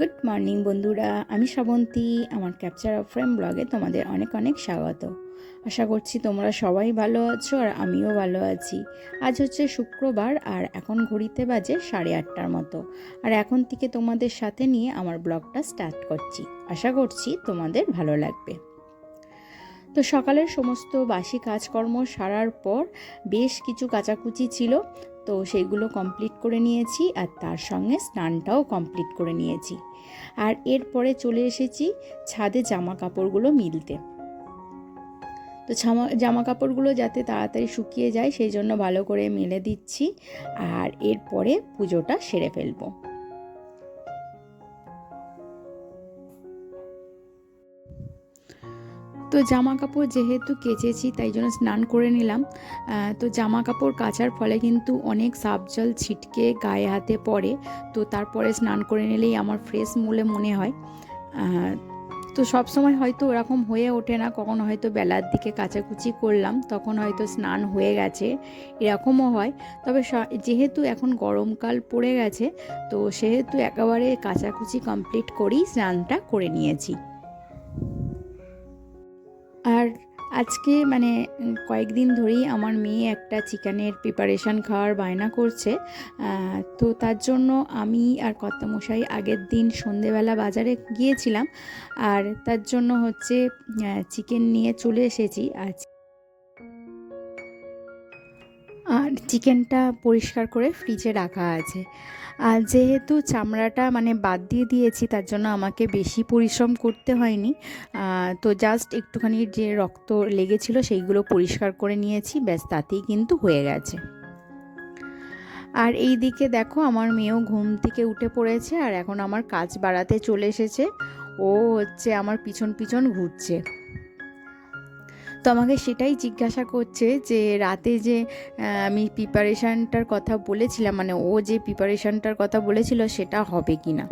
Good morning বন্ধুরা। আমি শ্রাবন্তী, আমার ক্যাপচার অফ ফ্রেম ব্লগে তোমাদের অনেক অনেক স্বাগত। আশা করছি তোমরা সবাই ভালো আছো আর আমিও ভালো আছি। আজ হচ্ছে শুক্রবার আর এখন ঘড়িতে বাজে সাড়ে আটটার মতো। আর এখন থেকে তোমাদের সাথে নিয়ে আমার ব্লগটা স্টার্ট করছি। আশা করছি তোমাদের ভালো লাগবে। তো সকালের সমস্ত বাসি কাজকর্ম সারার পর বেশ কিছু কাচাকুচি ছিল। তো সেইগুলো কমপ্লিট করে নিয়েছি আর তার সঙ্গে স্নানটাও কমপ্লিট করে নিয়েছি। আর এরপরে চলে এসেছি ছাদে জামা কাপড়গুলো মিলতে। তো জামা জামা কাপড়গুলো যাতে তাড়াতাড়ি শুকিয়ে যায়, সেই জন্য ভালো করে মেলে দিচ্ছি। আর এরপরে পুজোটা সেরে ফেলব। তো জামা কাপড় যেহেতু কেচেছি, তাই জন্য স্নান করে নিলাম। তো জামা কাপড় কাচার ফলে কিন্তু অনেক সাপ জল ছিটকে গায়ে হাতে পড়ে। তো তারপরে স্নান করে নিলেই আমার ফ্রেশ বলে মনে হয়। তো সব সময় হয়তো ওরকম হয়ে ওঠে না। কখন হয়তো বেলার দিকে কাচাকুচি করলাম, তখন হয়তো স্নান হয়ে গেছে, এরকমও হয়। তবে যেহেতু এখন গরমকাল পড়ে গেছে, তো সেহেতু একেবারে কাচাকুচি কমপ্লিট করেই স্নানটা করে নিয়েছি। আর আজকে মানে কয়েকদিন ধরেই আমার মেয়ে একটা চিকেনের প্রিপারেশান খাওয়ার বায়না করছে তো তার জন্য আমি আর কর্তামশাই আগের দিন সন্ধেবেলা বাজারে গিয়েছিলাম আর তার জন্য হচ্ছে চিকেন নিয়ে চলে এসেছি। আর আর চিকেনটা পরিষ্কার করে ফ্রিজে রাখা আছে। আর যেহেতু চামড়াটা মানে বাদ দিয়ে দিয়েছি, তার জন্য আমাকে বেশি পরিশ্রম করতে হয়নি। তো জাস্ট একটুখানি যে রক্ত লেগেছিল সেইগুলো পরিষ্কার করে নিয়েছি, ব্যাস তাতেই কিন্তু হয়ে গেছে। আর এই দিকে দেখো আমার মেয়েও ঘুম থেকে উঠে পড়েছে, আর এখন আমার কাজ বাড়াতে চলে এসেছে। ও হচ্ছে আমার পিছন পিছন ঘুরছে। তো আমাকে সেটাই জিজ্ঞাসা করছে যে রাতে যে আমি প্রিপারেশানটার কথা বলেছিলাম মানে ও যে প্রিপারেশানটার কথা বলেছিল সেটা হবে কি না?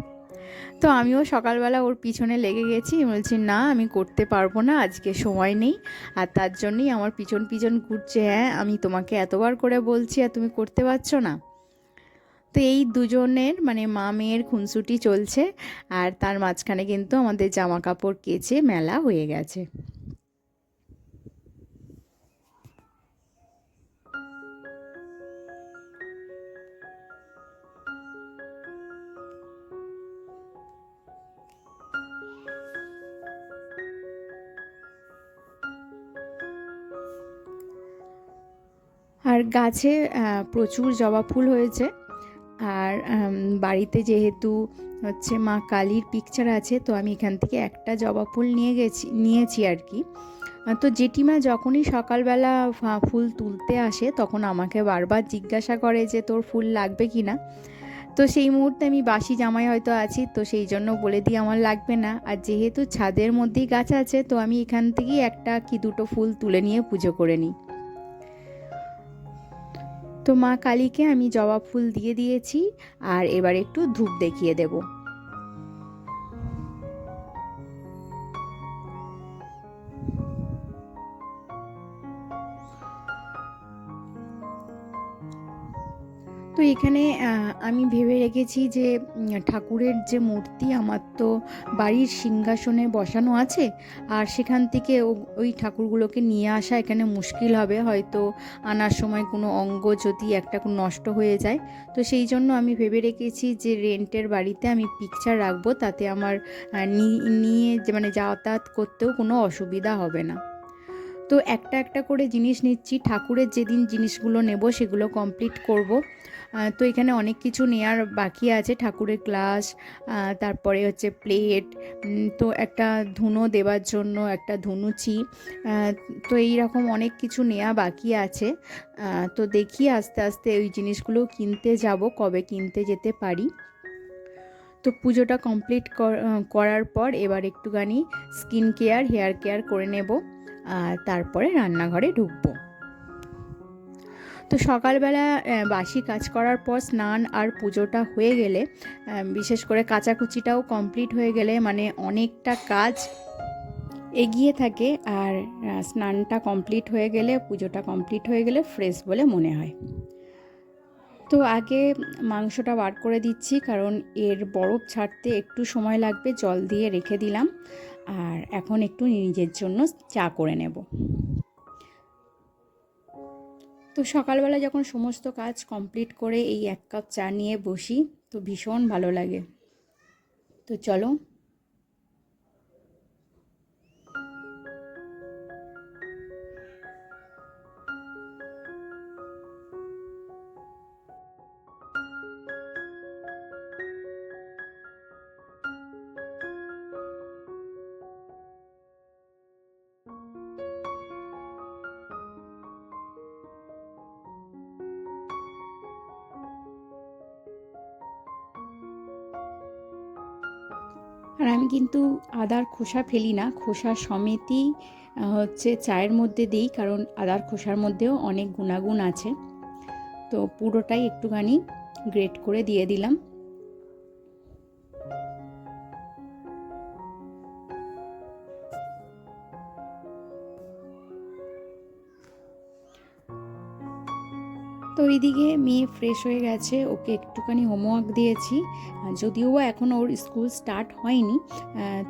তো আমিও সকালবেলা ওর পিছনে লেগে গেছি, বলছি, না, আমি করতে পারব না, আজকে সময় নেই। আর তার জন্যই আমার পিছন পিছন ঘুরছে হ্যাঁ আমি তোমাকে এতবার করে বলছি, আর তুমি করতে পারছ না? তো এই দুজনের মানে মা মেয়ের খুনসুটি চলছে, আর তার মাঝখানে কিন্তু আমাদের জামা কাপড় কেচে মেলা হয়ে গেছে। আর গাছে প্রচুর জবা ফুল হয়েছে। আর বাড়িতে যেহেতু হচ্ছে মা কালীর পিকচার আছে, তো আমি এখান থেকে একটা জবা ফুল নিয়ে গেছি, নিয়েছি আর কি তো জেঠিমা যখনই সকালবেলা ফুল তুলতে আসে, তখন আমাকে বারবার জিজ্ঞাসা করে যে, তোর ফুল লাগবে কি না? তো সেই মুহূর্তে আমি বাসি জামাই হয়তো আছি, তো সেই জন্য বলে দিই, আমার লাগবে না। আর যেহেতু ছাদের মধ্যেই গাছ আছে, তো আমি এখান থেকেই একটা কি দুটো ফুল তুলে নিয়ে পুজো করে নিই। তো মা কালীকে আমি জবা ফুল দিয়ে দিয়েছি আর এবার একটু ধূপ দেখিয়ে দেবো। তো এখানে আমি ভেবে রেখেছি যে ঠাকুরের যে মূর্তি আমার তো বাড়ির সিংহাসনে বসানো আছে, আর সেখান থেকে ওই ঠাকুরগুলোকে নিয়ে আসা এখানে মুশকিল হবে। হয়তো আনার সময় কোনো অঙ্গ যদি একটা নষ্ট হয়ে যায়। তো সেই জন্য আমি ভেবে রেখেছি যে, রেন্টের বাড়িতে আমি পিকচার রাখব, তাতে আমার নিয়ে মানে যাতায়াত করতেও কোনো অসুবিধা হবে না। তো একটা একটা করে জিনিস নিচ্ছি। ঠাকুরের যেদিন জিনিসগুলো নেব, সেগুলো কমপ্লিট করব। তো এখানে অনেক কিছু নেওয়ার বাকি আছে, ঠাকুরের গ্লাস তারপরে হচ্ছে প্লেট তো একটা ধুনো দেওয়ার জন্য একটা ধুনুচি তো এই রকম অনেক কিছু নেওয়া বাকি আছে। তো দেখি আস্তে আস্তে ওই জিনিসগুলো কিনতে যাব, কবে কিনতে যেতে পারি। তো পুজোটা কমপ্লিট করার পর এবার একটুখানি স্কিন কেয়ার হেয়ার কেয়ার করে নেব তারপরে রান্নাঘরে ঢুকবো। তো সকালবেলা বাসি কাজ করার পর স্নান আর পুজোটা হয়ে গেলে বিশেষ করে কাচাকুচিটাও কমপ্লিট হয়ে গেলে মানে অনেকটা কাজ এগিয়ে থাকে আর স্নানটা কমপ্লিট হয়ে গেলে, পুজোটা কমপ্লিট হয়ে গেলে ফ্রেশ বলে মনে হয়। তো আগে মাংসটা বার করে দিচ্ছি কারণ এর বরফ ছাড়তে একটু সময় লাগবে, জল দিয়ে রেখে দিলাম। আর এখন একটু নিজের জন্য চা করে নেব। তো সকালবেলা যখন সমস্ত কাজ কমপ্লিট করে এই এক কাপ চা নিয়ে বসি, তো ভীষণ ভালো লাগে। তো চলো আর আমি কিন্তু আদার খোসা ফেলি না, খোসা সমেতই হচ্ছে চায়ের মধ্যে দিই, কারণ আদার খোসার মধ্যেও অনেক গুণাগুণ আছে। তো পুরোটাই একটুখানি গ্রেট করে দিয়ে দিলাম। তো এইদিকে মেয়ে ফ্রেশ হয়ে গেছে। ওকে একটুখানি হোমওয়ার্ক দিয়েছি। যদিও বা এখন ওর স্কুল স্টার্ট হয়নি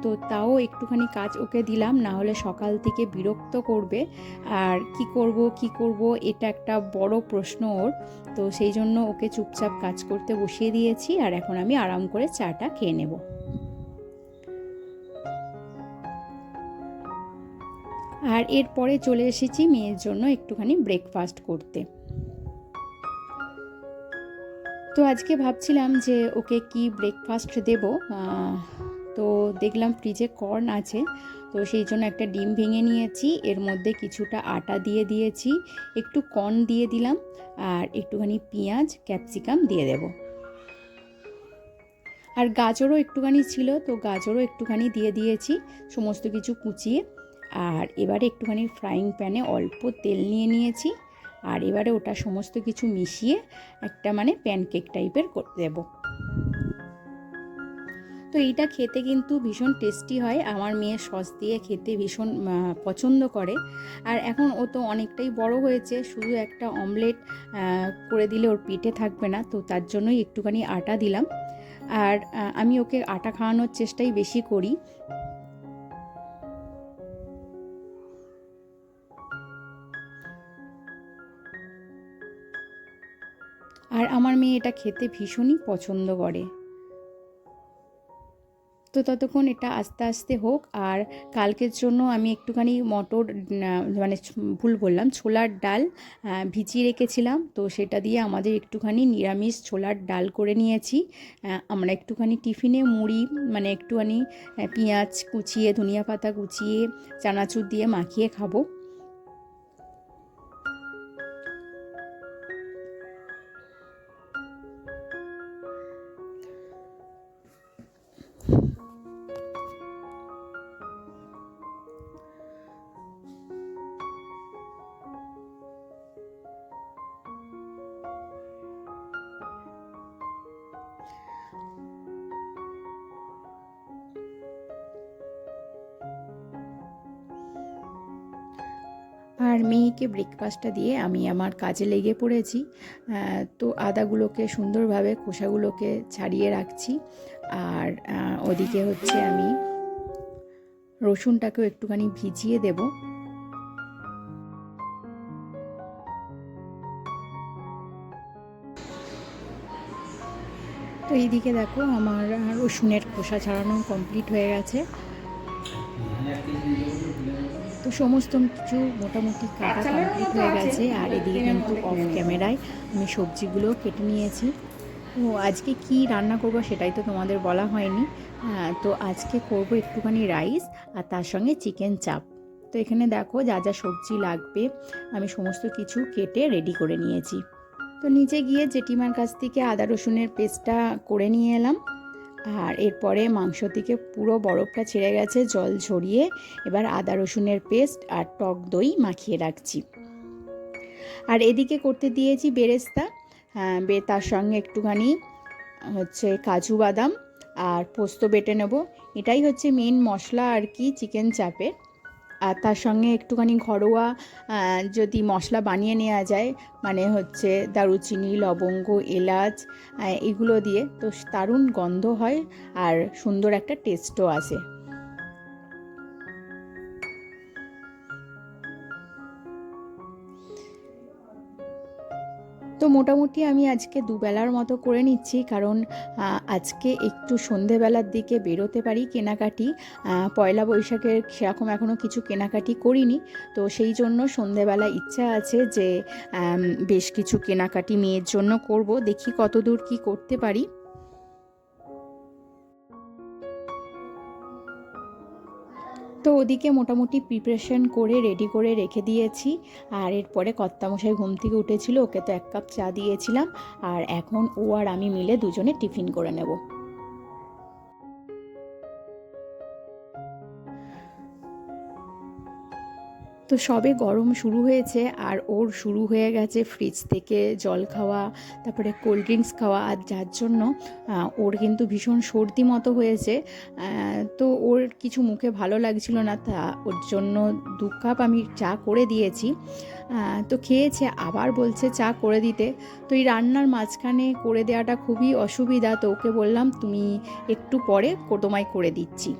তো তাও একটুখানি কাজ ওকে দিলাম, না হলে সকাল থেকে বিরক্ত করবে। আর কি করব কি করব, এটা একটা বড় প্রশ্ন ওর। তো সেই জন্য ওকে চুপচাপ কাজ করতে বসিয়ে দিয়েছি, আর এখন আমি আরাম করে চাটা খেয়ে নেব। আর এরপরে চলে এসেছি মেয়ের জন্য একটুখানি ব্রেকফাস্ট করতে। তো আজকে ভাবছিলাম যে ওকে কি ব্রেকফাস্ট দেব? তো দেখলাম ফ্রিজে কর্ন আছে। তো সেই জন্য একটা ডিম ভেঙে নিয়েছি। এর মধ্যে কিছুটা আটা দিয়ে দিয়েছি। একটু কর্ন দিয়ে দিলাম। আর একটুখানি পেঁয়াজ ক্যাপসিকাম দিয়ে দেব। আর গাজরও একটুখানি ছিল, তো গাজরও একটুখানি দিয়ে দিয়েছি। সমস্ত কিছু কুচিয়ে। আর এবারে একটুখানি ফ্রাইং প্যানে অল্প তেল নিয়ে নিয়েছি। আর এবারে ওটা সমস্ত কিছু মিশিয়ে একটা মানে প্যানকেক টাইপের করে, দেব। তো এইটা খেতে কিন্তু ভীষণ টেস্টি হয়। আমার মেয়ে সস দিয়ে খেতে ভীষণ পছন্দ করে। আর এখন ও তো অনেকটাই বড় হয়েছে, শুধু একটা অমলেট করে দিলে ওর পেটে থাকবে না, তো তার জন্যই একটুখানি আটা দিলাম। আর আমি ওকে আটা খাওয়ানোর চেষ্টাই বেশি করি। আর আমার মেয়ে এটা খেতে ভীষণই পছন্দ করে। তো ততক্ষণ এটা আস্তে আস্তে হোক আর কালকের জন্য আমি একটুখানি মটর মানে ভুল বললাম, ছোলার ডাল ভিজিয়ে রেখেছিলাম। তো সেটা দিয়ে আমাদের একটুখানি নিরামিষ ছোলার ডাল করে নিয়েছি। আমরা একটুখানি টিফিনে মুড়ি মানে একটুখানি পেঁয়াজ কুচিয়ে, ধনিয়া পাতা কুচিয়ে, চানাচুর দিয়ে মাখিয়ে খাব। আর মেয়েকে ব্রেকফাস্টটা দিয়ে আমি আমার কাজে লেগে পড়েছি। তো আদাগুলোকে সুন্দরভাবে খোসাগুলোকে ছাড়িয়ে রাখছি। আর ওদিকে হচ্ছে আমি রসুনটাকেও একটুখানি ভিজিয়ে দেব। তো এইদিকে দেখো আমার রসুনের খোসা ছাড়ানো কমপ্লিট হয়ে গেছে। তো সমস্ত কিছু মোটামুটি কাটা কমপ্লিট হয়ে গেছে আর এদিকে কিন্তু অফ ক্যামেরায় আমি সবজিগুলো কেটে নিয়েছি। তো আজকে কি রান্না করব সেটাই তো তোমাদের বলা হয়নি। হ্যাঁ, তো আজকে করব একটুখানি রাইস আর তার সঙ্গে চিকেন চাপ তো এখানে দেখো যা যা সবজি লাগবে আমি সমস্ত কিছু কেটে রেডি করে নিয়েছি। তো নিচে গিয়ে জেঠিমার কাছ থেকে আদা রসুনের পেস্টটা করে নিয়ে এলাম। আর এরপরে মাংস থেকে পুরো বরফটা ছেড়ে গেছে, জল ঝরিয়ে। এবার আদা রসুনের পেস্ট আর টক দই মাখিয়ে রাখছি। আর এদিকে করতে দিয়েছি বেরেস্তা হ্যাঁ বে, তার সঙ্গে একটুখানি হচ্ছে কাজু বাদাম আর পোস্ত বেটে নেব। এটাই হচ্ছে মেন মশলা আর কি চিকেন চাপের। আর তার সঙ্গে একটুখানি ঘরোয়া যদি মশলা বানিয়ে নেওয়া যায় মানে হচ্ছে দারুচিনি, লবঙ্গ, এলাচ এগুলো দিয়ে, তো দারুণ গন্ধ হয় আর সুন্দর একটা টেস্টও আসে। তো মোটামুটি আমি আজকে দুবেলার মতো করে নিচ্ছি, কারণ আজকে একটু সন্ধেবেলার দিকে বেরোতে পারি কেনাকাটি। পয়লা বৈশাখের সেরকম এখনও কিছু কেনাকাটি করিনি, তো সেই জন্য সন্ধেবেলা ইচ্ছা আছে যে বেশ কিছু কেনাকাটি মেয়ের জন্য করব। দেখি কতদূর কী করতে পারি। তো ওদিকে মোটামুটি প্রিপারেশন করে রেডি করে রেখে দিয়েছি। আর এরপরে কর্তামশাই ঘুম থেকে উঠেছিল, ওকে তো এক কাপ চা দিয়েছিলাম। আর এখন ও আর আমি মিলে দুজনে টিফিন করে নেব। তো সবে গরম শুরু হয়েছে আর ওর শুরু হয়ে গেছে ফ্রিজ থেকে জল খাওয়া, তারপরে কোল্ড ড্রিঙ্কস খাওয়া আর যার জন্য ওর কিন্তু ভীষণ সর্দি মতো হয়েছে। তো ওর কিছু মুখে ভালো লাগছিল না, তা ওর জন্য দু কাপ আমি চা করে দিয়েছি। তো খেয়েছে, আবার বলছে চা করে দিতে। তো এই রান্নার মাঝখানে করে দেওয়াটা খুবই অসুবিধা, তো ওকে বললাম, তুমি একটু পরে তোমায় করে দিচ্ছি।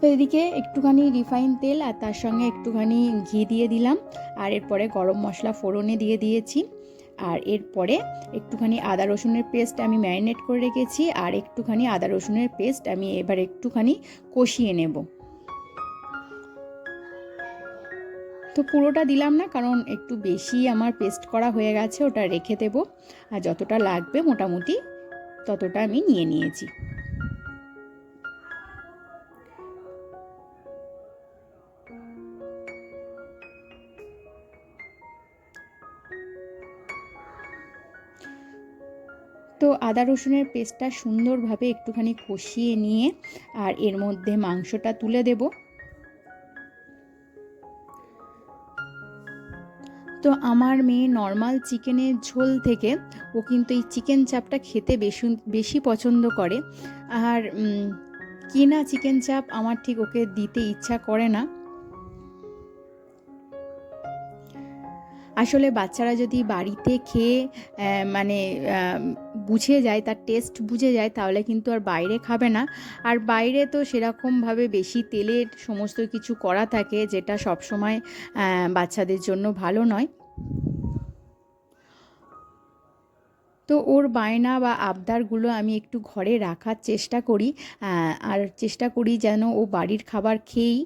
তো এদিকে একটুখানি রিফাইন তেল আর তার সঙ্গে একটুখানি ঘি দিয়ে দিলাম। আর এরপরে গরম মশলা ফোড়নে দিয়ে দিয়েছি। আর এরপরে একটুখানি আদা রসুনের পেস্ট আমি ম্যারিনেট করে রেখেছি। আর একটুখানি আদা রসুনের পেস্ট আমি এবার একটুখানি কষিয়ে নেব। তো পুরোটা দিলাম না, কারণ একটু বেশি আমার পেস্ট করা হয়ে গেছে, ওটা রেখে দেব। আর যতটা লাগবে মোটামুটি ততটা আমি নিয়ে নিয়েছি। তো আদা রসুনের পেস্টটা সুন্দরভাবে একটুখানি কষিয়ে নিয়ে আর এর মধ্যে মাংসটা তুলে দেব। তো আমার মেয়ে নর্মাল চিকেনের ঝোল থেকে ও কিন্তু এই চিকেন চাপটা খেতে বেশি বেশি পছন্দ করে। আর কেনা চিকেন চাপ আমার ঠিক ওকে দিতে ইচ্ছা করে না। আসলে বাচ্চারা যদি বাড়িতে খেয়ে মানে বুঝে যায়, তার টেস্ট বুঝে যায়, তাহলে কিন্তু আর বাইরে খাবে না। আর বাইরে তো সেরকমভাবে বেশি তেলের সমস্ত কিছু করা থাকে, যেটা সবসময় বাচ্চাদের জন্য ভালো নয়। তো ওর বায়না বা আবদারগুলো আমি একটু ঘরে রাখার চেষ্টা করি আর চেষ্টা করি যেন ও বাড়ির খাবার খেয়েই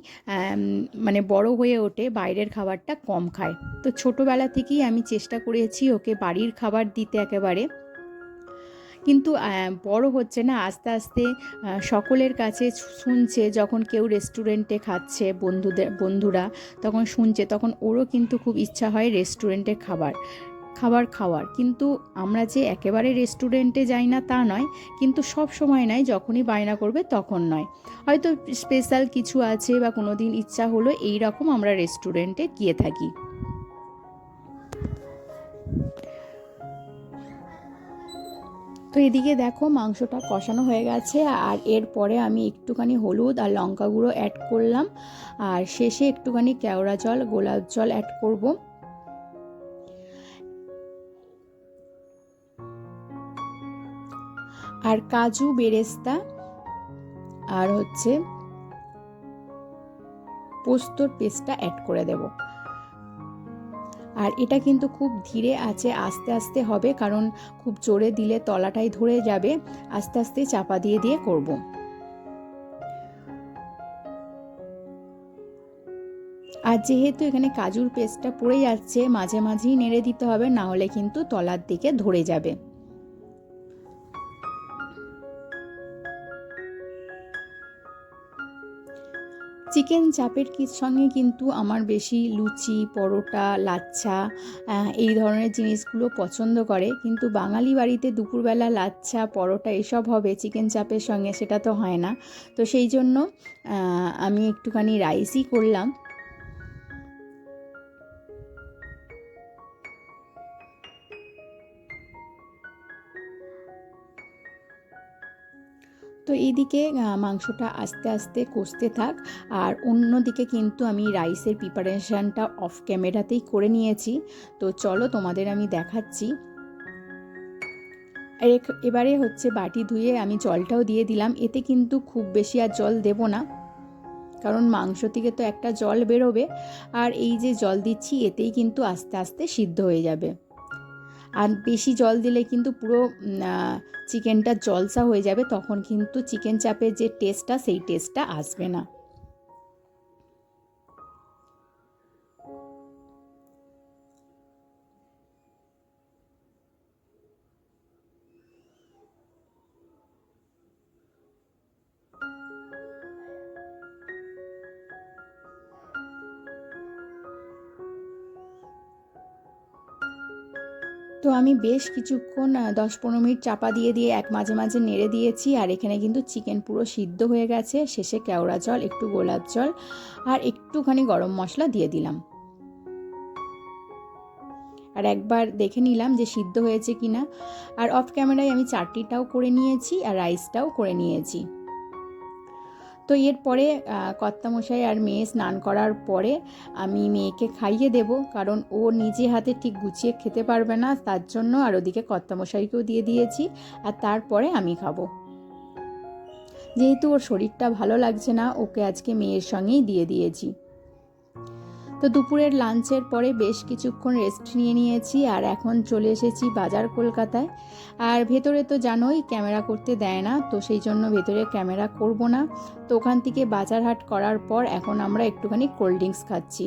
মানে বড় হয়ে ওঠে, বাইরের খাবারটা কম খায়। তো ছোটোবেলা থেকেই আমি চেষ্টা করেছি ওকে বাড়ির খাবার দিতে একেবারে। কিন্তু বড় হচ্ছে না, আস্তে আস্তে সকলের কাছে শুনছে, যখন কেউ রেস্টুরেন্টে খাচ্ছে বন্ধুদের, বন্ধুরা, তখন শুনছে, তখন ওরও কিন্তু খুব ইচ্ছা হয় রেস্টুরেন্টে খাবার। খাবার খাওয়ার। কিন্তু আমরা যে একেবারে রেস্টুরেন্টে যাই না তা নয়, কিন্তু সব সময় নয় যখনই বায়না করবে তখন নয়। হয়তো স্পেশাল কিছু আছে বা কোনো দিন ইচ্ছা হলো এই রকম আমরা রেস্টুরেন্টে গিয়ে থাকি। তো এদিকে দেখো মাংসটা কষানো হয়ে গেছে, আর এরপরে আমি একটুখানি হলুদ আর লঙ্কা গুঁড়ো অ্যাড করলাম। আর শেষে একটুখানি কেওড়া জল, গোলাপ জল অ্যাড করব। আর কাজু, বেরেস্তা, আর হচ্ছে পোস্তর পেস্টটা অ্যাড করে দেব। আর এটা কিন্তু খুব ধীরে আছে, আস্তে আস্তে হবে, কারণ খুব জোরে দিলে তলাটাই ধরে যাবে। আস্তে আস্তে চাপা দিয়ে দিয়ে করব। আর যেহেতু এখানে কাজুর পেস্টটা পড়ে যাচ্ছে, মাঝে মাঝেই নেড়ে দিতে হবে, না হলে কিন্তু তলার দিকে ধরে যাবে। চিকেন চাপের কি সঙ্গে কিন্তু আমার বেশি লুচি, পরোটা, লাচ্ছা এই ধরনের জিনিসগুলো পছন্দ করে। কিন্তু বাঙালি বাড়িতে দুপুরবেলা লাচ্ছা, পরোটা এসব হবে চিকেন চাপের সঙ্গে, সেটা তো হয় না। তো সেই জন্য আমি একটুখানি রাইসই করলাম। তো এইদিকে মাংসটা আস্তে আস্তে কষতে থাক। আর অন্যদিকে কিন্তু আমি রাইসের প্রিপারেশানটা অফ ক্যামেরাতেই করে নিয়েছি। তো চলো তোমাদের আমি দেখাচ্ছি। এবারে হচ্ছে বাটি ধুয়ে আমি জলটাও দিয়ে দিলাম। এতে কিন্তু খুব বেশি আর জল দেব না। কারণ মাংস থেকে তো একটা জল বেরোবে। আর এই যে জল দিচ্ছি, এতেই কিন্তু আস্তে আস্তে সিদ্ধ হয়ে যাবে। আর বেশি জল দিলে কিন্তু পুরো চিকেনটা জলসা হয়ে যাবে, তখন কিন্তু চিকেন চাপের যে টেস্টটা সেই টেস্টটা আসবে না। তো আমি বেশ কিছুক্ষণ দশ পনেরো মিনিট চাপা দিয়ে দিয়ে এক মাঝে মাঝে নেড়ে দিয়েছি আর এখানে কিন্তু চিকেন পুরো সিদ্ধ হয়ে গেছে। শেষে কেওড়া জল, একটু গোলাপ জল আর একটুখানি গরম মশলা দিয়ে দিলাম। আর একবার দেখে নিলাম যে সিদ্ধ হয়েছে কিনা। আর অফ ক্যামেরায় আমি চাটনিটাও করে নিয়েছি আর রাইসটাও করে নিয়েছি। তো এরপরে কর্তামশাই আর মেয়ে স্নান করার পরে আমি মেয়েকে খাইয়ে দেব। কারণ ও নিজে হাতে ঠিক গুছিয়ে খেতে পারবে না, তার জন্য আর ওদিকে কর্তামশাইকেও দিয়ে দিয়েছি আর তারপরে আমি খাব। যেহেতু ওর শরীরটা ভালো লাগছে না, ওকে আজকে মেয়ের সঙ্গেই দিয়ে দিয়েছি। তো দুপুরের লাঞ্চের পরে বেশ কিছুক্ষণ রেস্ট নিয়ে নিয়েছি আর এখন চলে এসেছি বাজার কলকাতায়। আর ভেতরে তো জানোই ক্যামেরা করতে দেয় না, তো সেই জন্য ভেতরে ক্যামেরা করব না। তো ওখান থেকে বাজার হাট করার পর এখন আমরা একটুখানি কোল্ড ড্রিঙ্কস খাচ্ছি।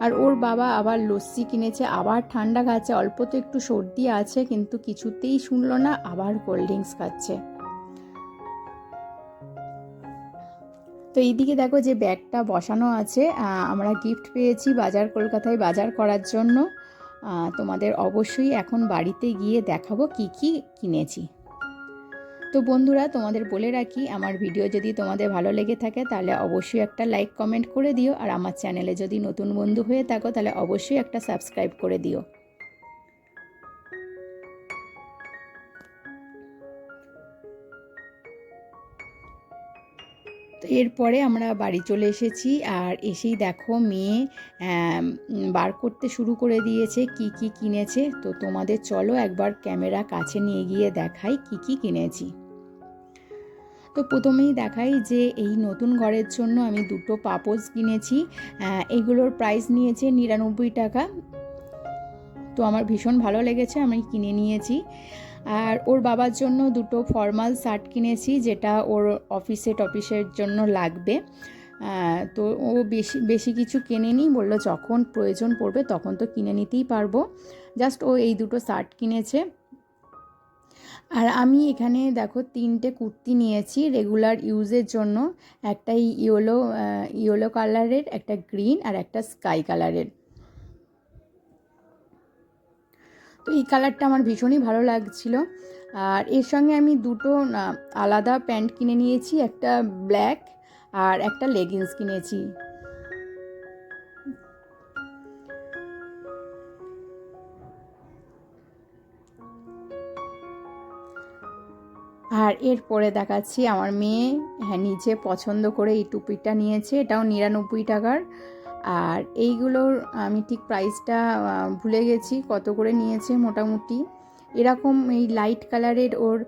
আর ওর বাবা আবার লস্যি কিনেছে, আবার ঠান্ডা খাচ্ছে, অল্প তো একটু সর্দি আছে, কিন্তু কিছুতেই শুনলো না, আবার কোল্ড ড্রিঙ্কস খাচ্ছে। তো এইদিকে দেখো যে ব্যাগটা বসানো আছে আমরা গিফট পেয়েছি বাজার কলকাতায় বাজার করার জন্য। তোমাদের অবশ্যই এখন বাড়িতে গিয়ে দেখাবো কি কি কিনেছি। তো বন্ধুরা, তোমাদের বলে রাখি, আমার ভিডিও যদি তোমাদের ভালো লেগে থাকে, তাহলে অবশ্যই একটা লাইক কমেন্ট করে দিও। আর আমার চ্যানেলে যদি নতুন বন্ধু হয়ে থাকো, তাহলে অবশ্যই একটা সাবস্ক্রাইব করে দিও। এরপরে আমরা বাড়ি চলে এসেছি আর এসেই দেখো মেয়ে বার করতে শুরু করে দিয়েছে কি কি কিনেছে। তো তোমাদের চলো একবার ক্যামেরা কাছে নিয়ে গিয়ে দেখাই কি কি কিনেছি। তো প্রথমেই দেখাই যে এই নতুন ঘরের জন্য আমি দুটো পাপোজ কিনেছি। এগুলোর প্রাইস নিয়েছে নিরানব্বই টাকা। তো আমার ভীষণ ভালো লেগেছে, আমি কিনে নিয়েছি। আর ওর বাবার জন্য দুটো ফর্মাল শার্ট কিনেছি, যেটা ওর অফিসে টফিসের জন্য লাগবে। তো ও বেশি বেশি কিছু কেনেনি, বলল যখন প্রয়োজন পড়বে তখন তো কিনে নিতেই পারব। জাস্ট ও এই দুটো শার্ট কিনেছে। আর আমি এখানে দেখো তিনটে কুর্তি নিয়েছি রেগুলার ইউজের জন্য। একটা ইয়েলো ইয়েলো কালারের একটা গ্রিন আর একটা স্কাই কালারের তো এই কালারটা আমার ভীষণই ভালো লাগছিল। আর এর সঙ্গে আমি দুটো আলাদা প্যান্ট কিনে নিয়েছি, একটা ব্ল্যাক আর একটা লেগিংস কিনেছি। আর এরপরে দেখাচ্ছি আমার মেয়ে হ্যাঁ নিচে পছন্দ করে এই টুপিটা নিয়েছে। এটাও নিরানব্বই টাকার। আর এইগুলোর, আমি ঠিক প্রাইসটা ভুলে গেছি কত করে নিয়েছে মোটামুটি। এরকম এই লাইট কালারের ওর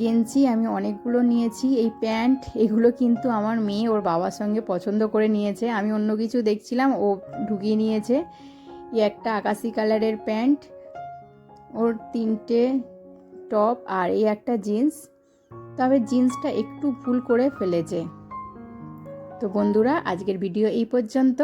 গেঞ্জি আমি অনেকগুলো নিয়েছি। এই প্যান্ট, এগুলো কিন্তু আমার মেয়ে ওর বাবার সঙ্গে পছন্দ করে নিয়েছে। আমি অন্য কিছু দেখছিলাম, ও ঢুকিয়ে নিয়েছে। এই একটা আকাশি কালারের প্যান্ট, ওর তিনটে টপ আর এই একটা জিন্স তবে জিন্সটা একটু ভুল করে ফেলেছে। তো বন্ধুরা, আজকের ভিডিও এই পর্যন্ত।